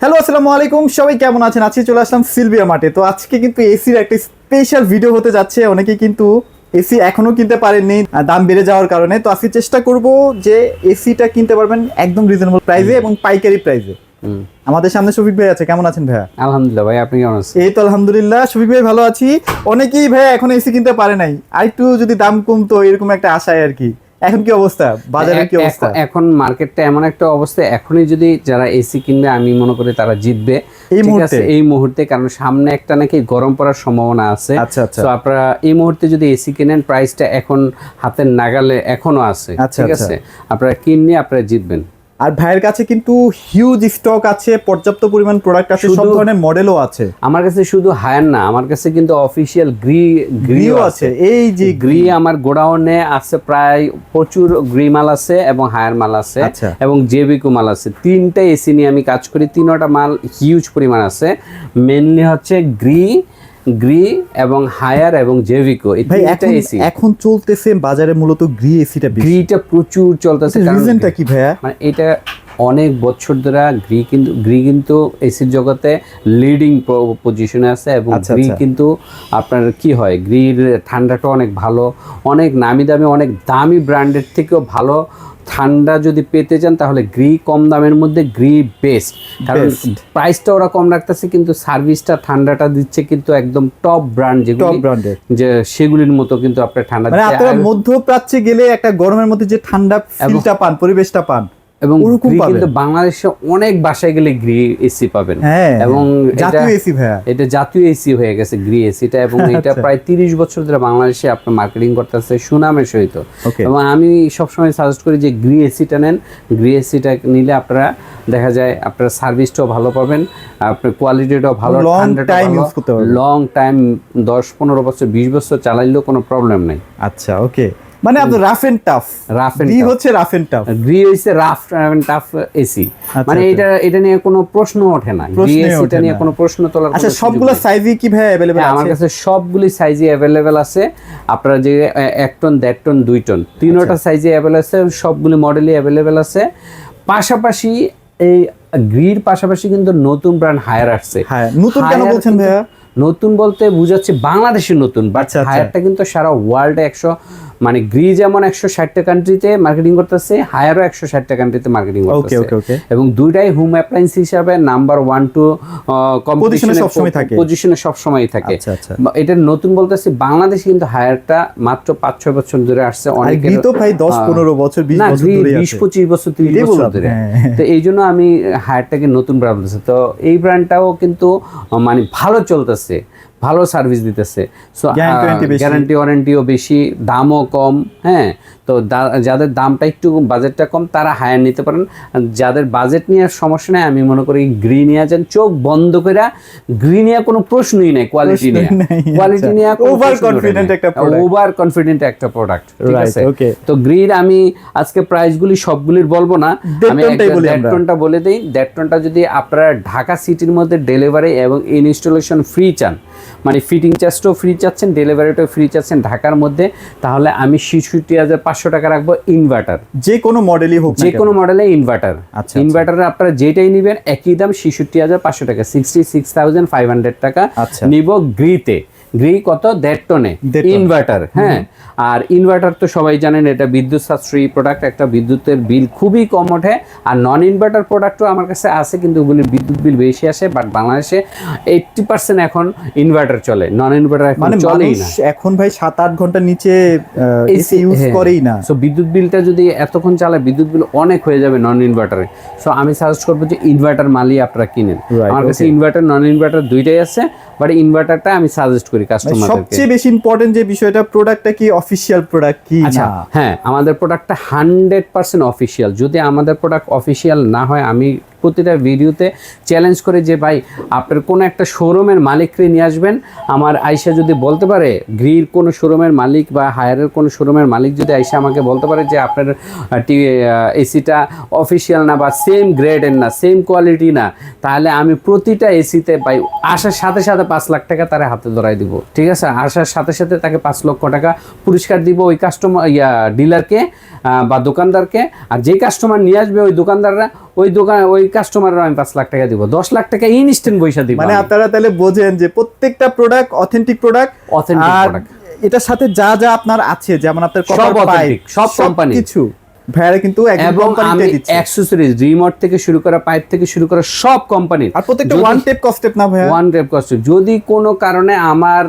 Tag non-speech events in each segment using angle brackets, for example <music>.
Hello আসসালামু আলাইকুম। সবাই কেমন আছেন? আজকে চলে আসলাম সিলভিয়া মাঠে। তো আজকে কিন্তু এসির একটা স্পেশাল ভিডিও হতে যাচ্ছে। অনেকে কিন্তু এসি এখনও কিনতে পারেননি দাম বেড়ে যাওয়ার কারণে। তো আজকে চেষ্টা করব যে এসিটা কিনতে পারবেন একদম রিজনেবল প্রাইসে এবং পাইকারি প্রাইসে। আমাদের সামনে শফিক ভাই আছে। কেমন আছেন ভাইয়া? আলহামদুলিল্লাহ ভাই আপনি কেমন আছেন? এই তো আলহামদুলিল্লাহ শফিক ভাই ভালো আছি। অনেকেই ভাইয়া এখন এসি কিনতে পারে নাই। আর একটু যদি দাম কমতো এরকম একটা আশায় আর কি। এখন কি অবস্থা? বাজারে কি অবস্থা? এখন- মার্কেটটা এমন একটা অবস্থা এখনই যদি যারা এসি কিনবে আমি মনে করি তারা জিতবে। এই ঠিক মুহূর্তে? আছে এই মুহূর্তে কারণ সামনে একটা নাকি গরম পড়ার সম্ভাবনা আছে। আচ্ছা, আচ্ছা। তো আপনারা এই মুহূর্তে যদি এসি কিনেন প্রাইসটা এখন হাতের নাগালে এখনও আছে। আচ্ছা, ঠিক আচ্ছা। আছে? আপনারা কিনলে আপনারা জিতবেন। আর ভাইয়ের কাছে কিন্তু হিউজ স্টক আছে পর্যাপ্ত পরিমাণ প্রোডাক্ট আছে সব ধরনের মডেলও আছে। আমার কাছে শুধু হায়ার না আমার কাছে কিন্তু অফিসিয়াল গ্রি গ্রিও আছে। এই যে গ্রি আমার গোডাউনে আছে প্রায় প্রচুর গ্রি মাল আছে এবং হায়ার মাল আছে আচ্ছা। এবং জেবিকো মাল আছে। তিনটা এসি নিয়ে আমি কাজ করি তিনটা মাল হিউজ পরিমাণ আছে। মেনলি হচ্ছে গ্রি গ্রি এবং হায়ার এবং জেভিকো এই তিনটা এসি। এখন চলতেছে বাজারে মূলত গ্রি এসিটা গ্রিটা প্রচুর চলতেছে কারণ রিজনটা কি ভাইয়া? মানে এটা অনেক বছর ধরে গ্রি কিন্তু গ্রি কিন্তু এসির জগতে লিডিং পজিশনে আছে এবং আচ্ছা, গ্রি আচ্ছা। কিন্তু আপনার কি হয় গ্রির ঠান্ডাটা অনেক ভালো অনেক নামি দামি অনেক দামি ব্র্যান্ডের থেকেও ভালো ঠান্ডা যদি পেতে চান তাহলে গ্রি কম দামের মধ্যে গ্রি বেস্ট কারণ প্রাইসটা ওরা কম রাখতেছে কিন্তু সার্ভিসটা ঠান্ডাটা দিচ্ছে কিন্তু একদম টপ ব্র্যান্ড যেগুলি যে সেগুলির মতো কিন্তু আপনার ঠান্ডা মানে আপনারা মধ্যপ্রাচ্যে গেলে একটা গরমের মধ্যে যে ঠান্ডা ফিলটা পান পরিবেশটা পান এবং ওরকম কিন্তু বাংলাদেশে অনেক বাসায় গেলে গ্রি এসি পাবেন। হ্যাঁ এবং এটা জাতীয় এসি ভাইয়া। এটা জাতীয় এসি হয়ে গেছে গ্রি এসিটা এবং এটা আচ্ছা। প্রায় তিরিশ বছর ধরে বাংলাদেশে আপনার মার্কেটিং করতেছে সুনামের সহিত। এবং আমি সবসময় সাজেস্ট করি যে গ্রি এসিটা নেন। গ্রি এসিটা নিলে আপনারা দেখা যায় আপনার সার্ভিসটাও ভালো পাবেন আপনার কোয়ালিটিটাও ভালো করতে পারবেন। লং টাইম দশ পনেরো বছর বিশ বছর চালাইলেও কোনো প্রবলেম নেই। আচ্ছা ওকে মানে আপনার rough and tough rough and Gree হচ্ছে রাফ এন্ড টাফ গ্রি হইছে রাফ এন্ড টাফ এসি মানে আচ্ছা। এটা এটা নিয়ে কোনো প্রশ্ন ওঠে না। গ্রি এসিটা নিয়ে কোনো প্রশ্ন তোলার আচ্ছা সবগুলো সাইজই কি ভাই অ্যাভেলেবল হ্যাঁ, আমার কাছে সবগুলি সাইজে অ্যাভেলেবেল আছে। আপনারা যে এ- এক টন দেড় টন দুই টন তিনোটা আচ্ছা। সাইজে অ্যাভেলেবল আছে সবগুলি মডেলই অ্যাভেলেবেল আছে। পাশাপাশি এই গ্রির পাশাপাশি কিন্তু নতুন ব্র্যান্ড হায়ার আসছে। হ্যাঁ নতুন কেন বলছেন ভাইয়া? নতুন বলতে বুঝাচ্ছে বাংলাদেশের নতুন বাট আচ্ছা, আচ্ছা। হায়ারটা কিন্তু সারা ওয়ার্ল্ডে একশো মানে গ্রি যেমন একশো ষাটটা কান্ট্রিতে মার্কেটিং করতেছে হায়ারও একশো ষাটটা কান্ট্রিতে মার্কেটিং করতেছে। এবং দুইটাই হোম অ্যাপ্লায়েন্স হিসাবে নাম্বার ওয়ান টু। পজিশনে সবসময় থাকে। আচ্ছা আচ্ছা। এটা নতুন বলতেছি বাংলাদেশ কিন্তু হায়ারটা মাত্র পাঁচ ছয় বছর ধরে আসছে অনেক তো দশ পনেরো বছর বিশ পঁচিশ বছর তিরিশ বছর ধরে। হ্যাঁ। তো এই জন্য আমি হায়ারটাকে নতুন ব্র্যান্ড তো এই ব্র্যান্ডটাও কিন্তু মানে ভালো চলতেছে। ভালো সার্ভিস দিতেছে সো। গ্যারান্টি ওয়ারেন্টিও বেশি দামও কম হ্যাঁ তো যাদের দামটা একটু বাজেটটা কম তারা হায়ার নিতে পারেন যাদের বাজেট নিয়ে সমস্যা নেই আমি মনে করি গ্রি নিয়ে যান চোখ বন্ধ করে গ্রি নিয়ে কোনো প্রশ্নই নেই কোয়ালিটি নিয়ে কোয়ালিটি। নিয়ে Over confident একটা। ওভার কনফিডেন্ট একটা প্রোডাক্ট ঠিক আছে. তো গ্রির আমি আজকে প্রাইসগুলি সবগুলির বলব না আমি একটা বলি। টনটা দিই দেড় টনটা যদি আপনারা ঢাকা সিটির মধ্যে ডেলিভারি এবং ইনস্টলেশন ফ্রি চান মানে ফিটিং চার্জটাও ফ্রি চাচ্ছেন ডেলিভারিটাও ফ্রি চাচ্ছেন ঢাকার মধ্যে তাহলে আমি ছেষট্টি হাজার পাঁচশো টাকা রাখব ইনভার্টার যে কোনো মডেলই হোক যে কোনো। মডেলে ইনভার্টার আচ্ছা, ইনভার্টারে আপনারা যেটাই নেবেন একই দাম ছেষট্টি হাজার পাঁচশো টাকা sixty six thousand five hundred টাকা আচ্ছা। নিব গ্রিতে গ্রি কত? দেড় টনে। ইনভার্টার হ্যাঁ। আর ইনভার্টার তো সবাই জানেন এটা বিদ্যুৎ সাশ্রয়ী প্রোডাক্ট একটা বিদ্যুতের বিল খুবই কম ওঠে। আর নন ইনভার্টার প্রোডাক্টও আমার কাছে আছে কিন্তু ওগুলির বিদ্যুৎ বিল বেশি আসে বাট বাংলাদেশে এইটটি পার্সেন্ট এখন ইনভার্টার চলে। নন ইনভার্টার এখন মানে চলেই না। এখন ভাই সাত আট ঘণ্টার নিচে এসি ইউজ হ্যাঁ। করেই না। সো বিদ্যুৎ বিলটা যদি এতক্ষণ চালায় বিদ্যুৎ বিল অনেক হয়ে যাবে নন ইনভার্টারে সো আমি সাজেস্ট করব যে ইনভার্টার মালই আপনারা কিনেন। আমার কাছে ইনভার্টার নন ইনভার্টার দুইটাই আছে বাট ইনভার্টারটা আমি সাজেস্ট করি। মানে কাস্টমারদেরকে সবচেয়ে বেশি ইম্পর্টেন্ট যে বিষয়টা প্রোডাক্টটা কি? অফিসিয়াল প্রোডাক্ট কি? আচ্ছা না? হ্যাঁ আমাদের প্রোডাক্টটা হান্ড্রেড পার্সেন্ট অফিসিয়াল যদি আমাদের প্রোডাক্ট অফিসিয়াল না হয় আমি প্রতিটা ভিডিওতে চ্যালেঞ্জ করে যে, ভাই, আপনার কোনো একটা শোরুমের মালিককে নিয়ে আসবেন। আমার আইসা যদি বলতে পারে, গ্রির কোনো শোরুমের মালিক বা হায়ারের কোনো শোরুমের মালিক যদি আইসা আমাকে বলতে পারে যে, আপনার এসিটা অফিসিয়াল না বা সেম গ্রেডের না সেম কোয়ালিটি না, তাহলে আমি প্রতিটা এসিতে ভাই, আসার সাথে সাথে পাঁচ লাখ টাকা তার হাতে ধরাই দিব। ঠিক আছে? আসার সাথে সাথে তাকে পাঁচ লক্ষ টাকা পুরস্কার দিব ওই কাস্টমার ইয়া ডিলারকে বা দোকানদারকে। আর যে কাস্টমার নিয়ে আসবে ওই দোকানদাররা, ওই দোকান, ওই কাস্টমারের আমি পাঁচ লাখ টাকা দিব দশ লাখ টাকা ইনস্ট্যান্ট পয়সা দিব মানে আপনারা তাহলে বোঝেন যে প্রত্যেকটা product authentic product authentic product এটার সাথে যা যা আপনার আছে যেমন আপনার সব অথেন্টিক সব কোম্পানি কিছু ভাইয়ারা কিন্তু এবং আমি অ্যাক্সেসরিজ রিমোট থেকে শুরু করা পাইপ থেকে শুরু করা সব কোম্পানির আর প্রত্যেকটা ওয়ান টেপ না ভাইয়া। ওয়ান টেপ কস্ট যদি কোনো কারণে আমার আমার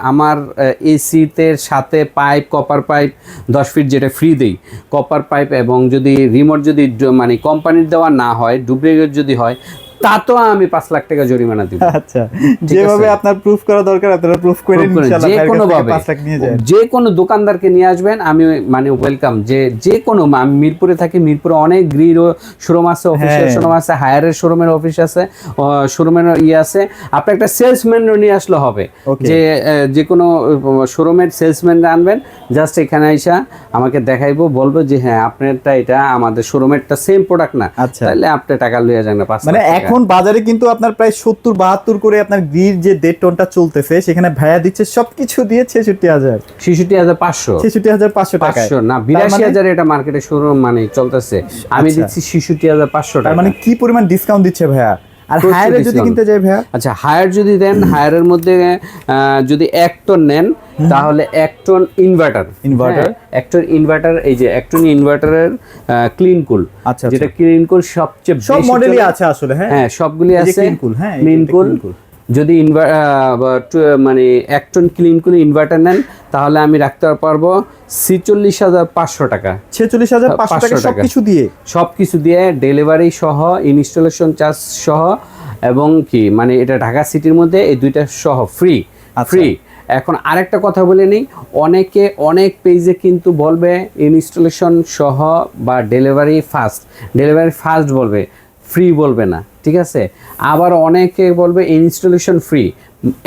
আমার এসিতে সাথে পাইপ কপার পাইপ দশ ফিট যেটা ফ্রি দেই কপার পাইপ এবং যদি রিমোট যদি মানে কোম্পানির দেওয়া না হয় ডুপ্লিকেট যদি হয় তাতেও আমি পাঁচ লাখ টাকা জরিমানা দিব। আচ্ছা যেভাবে আপনার প্রুফ করা দরকার আপনারা প্রুফ করে ইনশাআল্লাহ যে কোনো ভাবে লাখ নিয়ে যায় যে কোনো দোকানদারকে নিয়ে আসবেন আমি মানে ওয়েলকাম যে যে কোনো আমি মিরপুরে থাকি মিরপুরে অনেক গ্রির শোরুম আছে অফিসিয়াল হ্যাঁ। শোরুম আছে হায়ারের শোরুমের অফিস আছে শোরুমের আছে। আপনি একটা সেলসম্যান নিয়ে আসলে হবে। যে যে কোনো শোরুমের আনবেন জাস্ট এখানে আইসা আমাকে দেখাইবো বলব যে হ্যাঁ আপনারটা এটা আমাদের শোরুমেরটা সেম প্রোডাক্ট না। আচ্ছা। তাহলে আপনি টাকা লইয়া যান না পাঁচ মানে টাকা। এখন বাজারে কিন্তু আপনার প্রায় সত্তর বাহাত্তর করে আপনার গ্রির যে দেড় টনটা চলতেছে সেখানে ভাইয়া দিচ্ছে সবকিছু দিয়ে ছেষট্টি হাজার। ছেষট্টি হাজার পাঁচশো। ছেষট্টি হাজার পাঁচশো টাকা পাঁচশো না বিরাশি মানে- হাজার এটা মার্কেটে শুরু মানে চলতেছে। আমি আচ্ছা। দিচ্ছি ছেষট্টি হাজার পাঁচশো তার টাকা। মানে কি পরিমাণ ডিসকাউন্ট দিচ্ছে ভাইয়া? আর হায়ারে যদি কিনতে যাই ভাইয়া? আচ্ছা হায়ার যদি দেন হায়ারের মধ্যে যদি এক টন নেন তাহলে এক টন ইনভার্টার ইনভার্টার এক টন ইনভার্টার এই যে এক টন ইনভার্টারের ক্লিন কুল আচ্ছা। যেটা ক্লিন কুল সবচেয়ে সব মডেলই আছে আসলে হ্যাঁ? হ্যাঁ সবগুলি আছে। ক্লিন কুল হ্যাঁ, ক্লিন কুল। যদি ইনভার মানে এক টন ক্লিন কুল ইনভার্টার নেন তাহলে আমি রাখতে পারব ছেচল্লিশ হাজার পাঁচশো টাকা। ছেচল্লিশ হাজার পাঁচশো টাকা 500 টাকা। সবকিছু দিয়ে? সব কিছু দিয়ে ডেলিভারি সহ ইনস্টলেশন চার্জ সহ এবং কি মানে এটা ঢাকা সিটির মধ্যে এই দুইটা সহ ফ্রি আচ্ছা। ফ্রি এখন আরেকটা কথা বলে নিই অনেকে অনেক পেজে কিন্তু বলবে ইনস্টলেশন সহ বা ডেলিভারি ফাস্ট ডেলিভারি ফাস্ট বলবে ফ্রি বলবে না। ঠিক আছে? আবার অনেকে বলবে ইনস্টলেশন ফ্রি।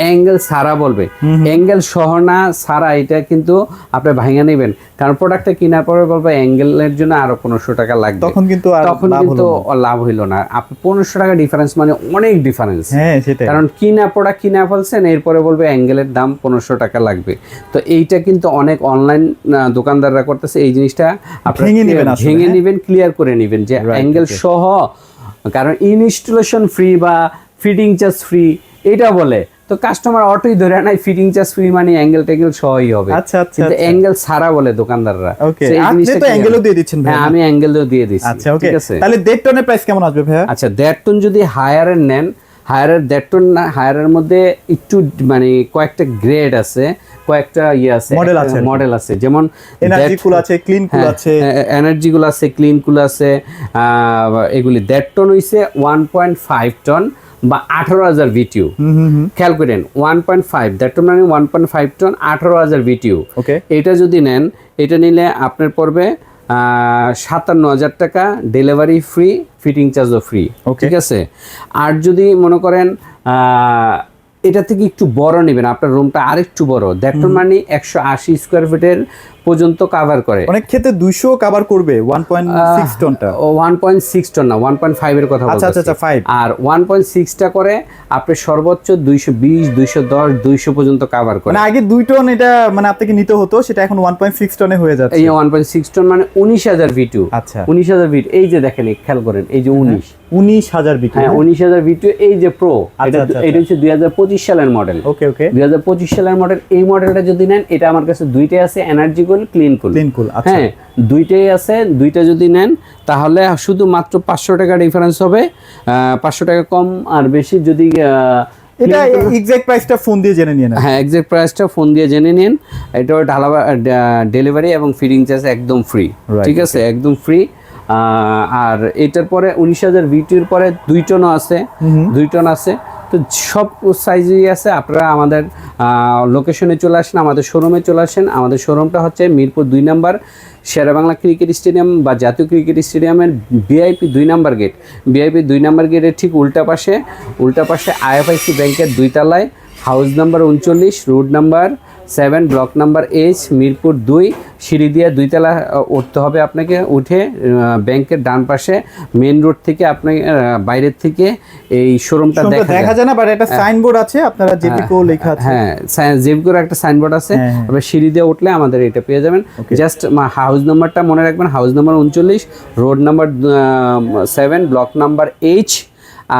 অ্যাঙ্গেল সারা বলবে। অ্যাঙ্গেল সহ না সারা এটা কিন্তু আপনি ভাঙে নেবেন। কারণ প্রোডাক্টটা কেনার পরে বলবে অ্যাঙ্গেলের জন্য আরও পনেরোশো টাকা লাগবে। তখন কিন্তু তখন কিন্তু লাভ হইল না। আপনি পনেরোশো টাকা ডিফারেন্স মানে অনেক ডিফারেন্স হ্যাঁ কারণ কিনা প্রোডাক্ট কিনা ফেলছেন এরপরে বলবে অ্যাঙ্গেলের দাম পনেরোশো টাকা লাগবে। তো এইটা কিন্তু অনেক অনলাইন দোকানদাররা করতেছে। এই জিনিসটা আপনি ভেঙে নিবেন ক্লিয়ার করে নিবেন যে অ্যাঙ্গেল সহ কারণ ইনস্টলেশন ফ্রি বা ফিটিং চার্জ ফ্রি এটা বলে। তো কাস্টমার অটোই ধরে নাই ফিটিং চার্জ ফ্রি মানে অ্যাঙ্গেল ট্যাঙ্গেল সহই হবে। আচ্ছা, আচ্ছা, কিন্তু আচ্ছা। অ্যাঙ্গেল সারা বলে দোকানদাররা। ওকে আপনি তো অ্যাঙ্গেলও দিয়ে দিচ্ছেন ভাই। হ্যাঁ আমি অ্যাঙ্গেলও দিয়ে দিচ্ছি আচ্ছা ওকে ঠিক আছে। তাহলে দেড় টনের প্রাইস কেমন আসবে ভাইয়া? আচ্ছা দেড় টন যদি হায়ারের নেন হায়ারের দেড় টন না হায়ারের মধ্যে একটু মানে কয়েকটা গ্রেড আছে কয়েকটা ইয়ে আছে Model আছে মডেল আছে। যেমন এনার্জি কুল আছে ক্লিন কুল হ্যাঁ, আছে। এনার্জি গুলো আছে ক্লিন কুল আছে এগুলি দেড় টন হইছে ওয়ান পয়েন্ট ফাইভ টন বা আঠারো হাজার ভিটিউ খেয়াল করেন ওয়ান পয়েন্ট ফাইভ দেড় টন মানে ওয়ান পয়েন্ট ফাইভ টন আঠারো হাজার ভিটিউ ওকে এটা যদি নেন এটা নিলে আপনার পড়বে সাতান্ন হাজার টাকা ডেলিভারি ফ্রি ফিটিং চার্জও ফ্রি. ঠিক আছে আর যদি মনে করেন এটা থেকে একটু বড় নেবেন আপনার রুমটা আরেকটু বড় দ্যাট মানে একশো আশি স্কোয়ার ফিটের পর্যন্ত কাভার করে। অনেক ক্ষেত্রে দুইশো কাভার করবে ওয়ান পয়েন্ট সিক্স টনটা ওয়ান পয়েন্ট সিক্স টন না ওয়ান পয়েন্ট ফাইভের কথা আচ্ছা, আচ্ছা, আচ্ছা, five। আর ওয়ান পয়েন্ট সিক্সটা করে আপনি সর্বোচ্চ দুইশো বিশ দুইশো দশ দুইশো পর্যন্ত কাভার করে। মানে আগে দুই টন এটা মানে আপনাকে নিতে হতো সেটা এখন ওয়ান পয়েন্ট সিক্স টনে হয়ে যাচ্ছে। এই ওয়ান পয়েন্ট সিক্স টন মানে উনিশ হাজার ভিটু আচ্ছা। উনিশ হাজার ভিট এই যে দেখেন খেয়াল করেন এই যে উনিশ। উনিশ হাজার বিক্রি হ্যাঁ উনিশ হাজার ভিটু এই যে প্রো আচ্ছা, এটা আচ্ছা, এটা হচ্ছে দুই হাজার পঁচিশ সালের মডেল ওকে ওকে দুই হাজার পঁচিশ সালের মডেল এই মডেলটা যদি নেন এটা আমার কাছে দুইটাই আছে energy cool clean cool clean cool হ্যাঁ দুইটাই আছে দুইটা যদি নেন তাহলে শুধু মাত্র পাঁচশো টাকা ডিফারেন্স হবে। পাঁচশো টাকা কম আর বেশি যদি এটা এক্সাক্ট প্রাইসটা ফোন দিয়ে জেনে নেন। হ্যাঁ এক্সাক্ট প্রাইসটা ফোন দিয়ে জেনে নিন। এটা ঢালা ডেলিভারি এবং ফিডিং চার্জ একদম ফ্রি ঠিক আছে? একদম ফ্রি আর এটার পরে উনিশ হাজার ভিটির পরে দুই টনও আছে। দুই টন আছে। তো সব সাইজেই আছে। আপনারা আমাদের লোকেশনে চলে আসেন, আমাদের শোরুমে চলে আসেন। আমাদের শোরুমটা হচ্ছে মিরপুর দুই নাম্বার, শেরাবাংলা ক্রিকেট স্টেডিয়াম বা জাতীয় ক্রিকেট স্টেডিয়ামের ভিআইপি দুই নাম্বার গেট ভিআইপি দুই নাম্বার গেটের ঠিক উল্টা পাশে উল্টা পাশে আইএফআইসি ব্যাংকের দুই তলায় হাউস নাম্বার উনচল্লিশ road number seven block number H Mirpur দুই সিঁড়ি দিয়ে দুইতলা উঠতে হবে আপনাকে। উঠে ব্যাংকের ডান পাশে মেন রোড থেকে আপনি বাইরের থেকে এই শোরুমটা দেখা যায়। না বাট একটা সাইনবোর্ড আছে আপনারা জেপিকো লেখা আছে। হ্যাঁ জেবগুর একটা সাইনবোর্ড আছে। হ্যাঁ, হ্যাঁ। আপনি সিঁড়ি দিয়ে উঠলে আমাদের এটা পেয়ে যাবেন। জাস্ট হাউস নাম্বারটা মনে রাখবেন হাউস নাম্বার উনচল্লিশ road number seven block number H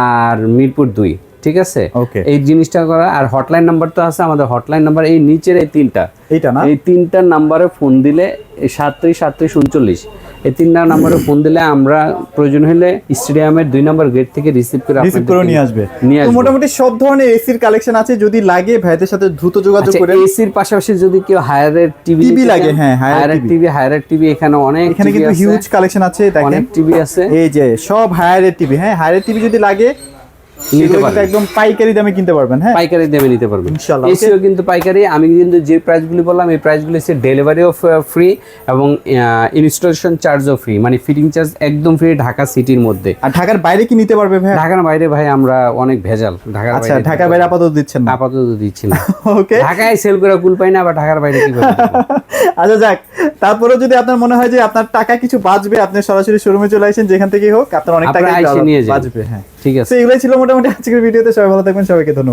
আর মিরপুর দুই। ঠিক আছে? এই জিনিসটা করা আর হটলাইন নাম্বার তো আছে আমাদের হটলাইন নাম্বার এই নিচের এই তিনটা। এইটা না? এই তিনটা নাম্বারে ফোন দিলে সাতত্রিশ সাতত্রিশ উনচল্লিশ। এই তিনটা নাম্বারে ফোন দিলে আমরা প্রয়োজন হলে স্টেডিয়ামের দুই নম্বর গেট থেকে রিসিভ করে রিসিভ করে নিয়ে আসবে। নিয়ে আসবে। মোটামুটি সব ধরনের এসির কালেকশন আছে যদি লাগে ভাইদের সাথে দ্রুত যোগাযোগ আচ্ছা করে। এসির পাশাপাশি যদি কেউ হায়ারের টিভি TV লাগে, হ্যাঁ, হায়ারের টিভি হায়ারের টিভি এখানে অনেক এখানে কিন্তু হিউজ কালেকশন আছে দেখেন। অনেক টিভি আছে। এই যে সব হায়ারের টিভি হ্যাঁ হায়ারের টিভি যদি লাগে নিতে পারবেন। একদম পাইকারি দামে কিনতে পারবেন হ্যাঁ? পাইকারি দেবে নিতে পারবেন। ইনশাআল্লাহ, এসিও কিন্তু পাইকারি আমি কিন্তু যে প্রাইসগুলি বললাম এই প্রাইসগুলি হচ্ছে ডেলিভারিও ফ্রি এবং ইনস্টলেশন চার্জও ফ্রি মানে ফিটিং চার্জ একদম ফ্রি ঢাকা সিটির মধ্যে। আর ঢাকার বাইরে কি নিতে পারবে ভাই ঢাকার বাইরে ভাই আমরা অনেক ভেজাল। ঢাকার আচ্ছা ঢাকার বাইরে আপাতত দিচ্ছেন না। আপাতত দিচ্ছি না। <laughs> ওকে? ঢাকায় সেল করে কুল পাই না আবার ঢাকার বাইরে কি <laughs> আচ্ছা যাক। তারপরেও যদি আপনার মনে হয় যে আপনার টাকা কিছু বাঁচবে আপনি সরাসরি শোরুমে চলে আসেন যেখান থেকেই হোক আপনার অনেক টাকা। বাঁচবে হ্যাঁ। ঠিক আছে। এগুলাই ছিল মোটামুটি আজকের ভিডিওতে। সবাই ভালো থাকবেন সবাইকে ধন্যবাদ।